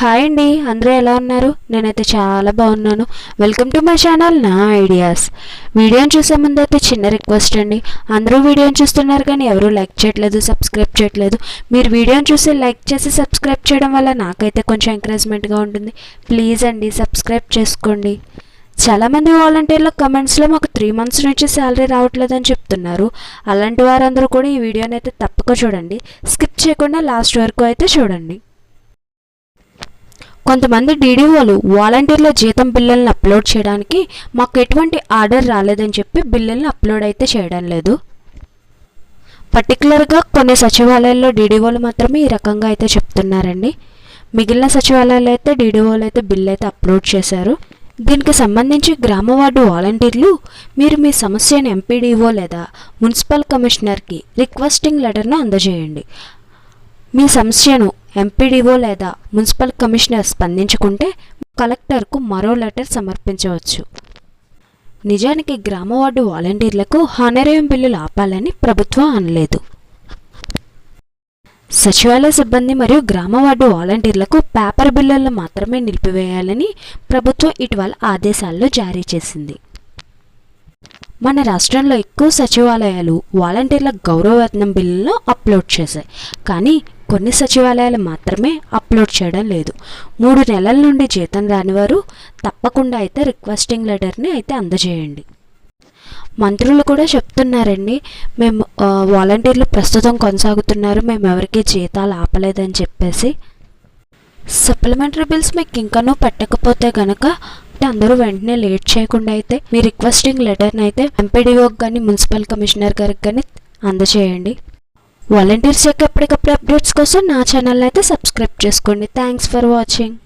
Hi అండి అందరూ ఎలా ఉన్నారు? నేనైతే చాలా బాగున్నాను. వెల్కమ్ టు మై ఛానల్ నా ఐడియాస్ వీడియోని చూసే ముందు అయితే చిన్న రిక్వెస్ట్ అండి. అందరూ వీడియోని చూస్తున్నారు కానీ ఎవరూ లైక్ చేయట్లేదు సబ్స్క్రైబ్ చేయట్లేదు. మీరు వీడియోని చూసి లైక్ చేసి సబ్స్క్రైబ్ చేయడం వల్ల నాకైతే కొంచెం ఎంకరేజ్మెంట్గా ఉంటుంది. ప్లీజ్ అండి సబ్స్క్రైబ్ చేసుకోండి. చాలామంది వాలంటీర్ల కమెంట్స్లో మాకు త్రీ మంత్స్ నుంచి శాలరీ రావట్లేదని చెప్తున్నారు. అలాంటి వారందరూ కూడా ఈ వీడియోని అయితే తప్పక చూడండి. స్కిప్ చేయకుండా లాస్ట్ వరకు అయితే చూడండి. కొంతమంది డీడీఓలు వాలంటీర్ల జీతం బిల్లులను అప్లోడ్ చేయడానికి మాకు ఎటువంటి ఆర్డర్ రాలేదని చెప్పి బిల్లులను అప్లోడ్ అయితే చేయడం లేదు. పర్టికులర్గా కొన్ని సచివాలయాల్లో డీడీఓలు మాత్రమే ఈ రకంగా అయితే చెప్తున్నారండి. మిగిలిన సచివాలయాలు అయితే డీడీఓలు అయితే బిల్ అయితే అప్లోడ్ చేశారు. దీనికి సంబంధించి గ్రామ వార్డు వాలంటీర్లు మీరు మీ సమస్యను ఎంపీడీఓ లేదా మున్సిపల్ కమిషనర్కి రిక్వెస్టింగ్ లెటర్ను అందజేయండి. మీ సమస్యను ఎంపీడీఓ లేదా మున్సిపల్ కమిషనర్ స్పందించుకుంటే కలెక్టర్కు మరో లెటర్ సమర్పించవచ్చు. నిజానికి గ్రామ వార్డు వాలంటీర్లకు హానరేయం బిల్లులు ఆపాలని ప్రభుత్వం అనలేదు. సచివాలయ సిబ్బంది మరియు గ్రామ వార్డు వాలంటీర్లకు పేపర్ బిల్లులు మాత్రమే నిలిపివేయాలని ప్రభుత్వం ఇటీవల ఆదేశాల్లో జారీ చేసింది. మన రాష్ట్రంలో ఎక్కువ సచివాలయాలు వాలంటీర్ల గౌరవవేతనం బిల్లులను అప్లోడ్ చేశాయి. కానీ కొన్ని సచివాలయాలు మాత్రమే అప్లోడ్ చేయడం లేదు. మూడు నెలల నుండి జీతం రానివారు తప్పకుండా అయితే రిక్వెస్టింగ్ లెటర్ని అయితే అందజేయండి. మంత్రులు కూడా చెప్తున్నారండి మేము వాలంటీర్లు ప్రస్తుతం కొనసాగుతున్నారు మేము ఎవరికి జీతాలు ఆపలేదని చెప్పేసి. సప్లిమెంటరీ బిల్స్ మీకు ఇంకనూ పెట్టకపోతే కనుక అందరూ వెంటనే లేట్ చేయకుండా అయితే మీ రిక్వెస్టింగ్ లెటర్ని అయితే ఎంపీడీఓకి కానీ మున్సిపల్ కమిషనర్ గారికి కానీ అందజేయండి. వాలంటీర్స్ యొక్క ఎప్పటికప్పుడు అప్డేట్స్ కోసం నా ఛానల్ అయితే సబ్స్క్రైబ్ చేసుకోండి. Thanks for watching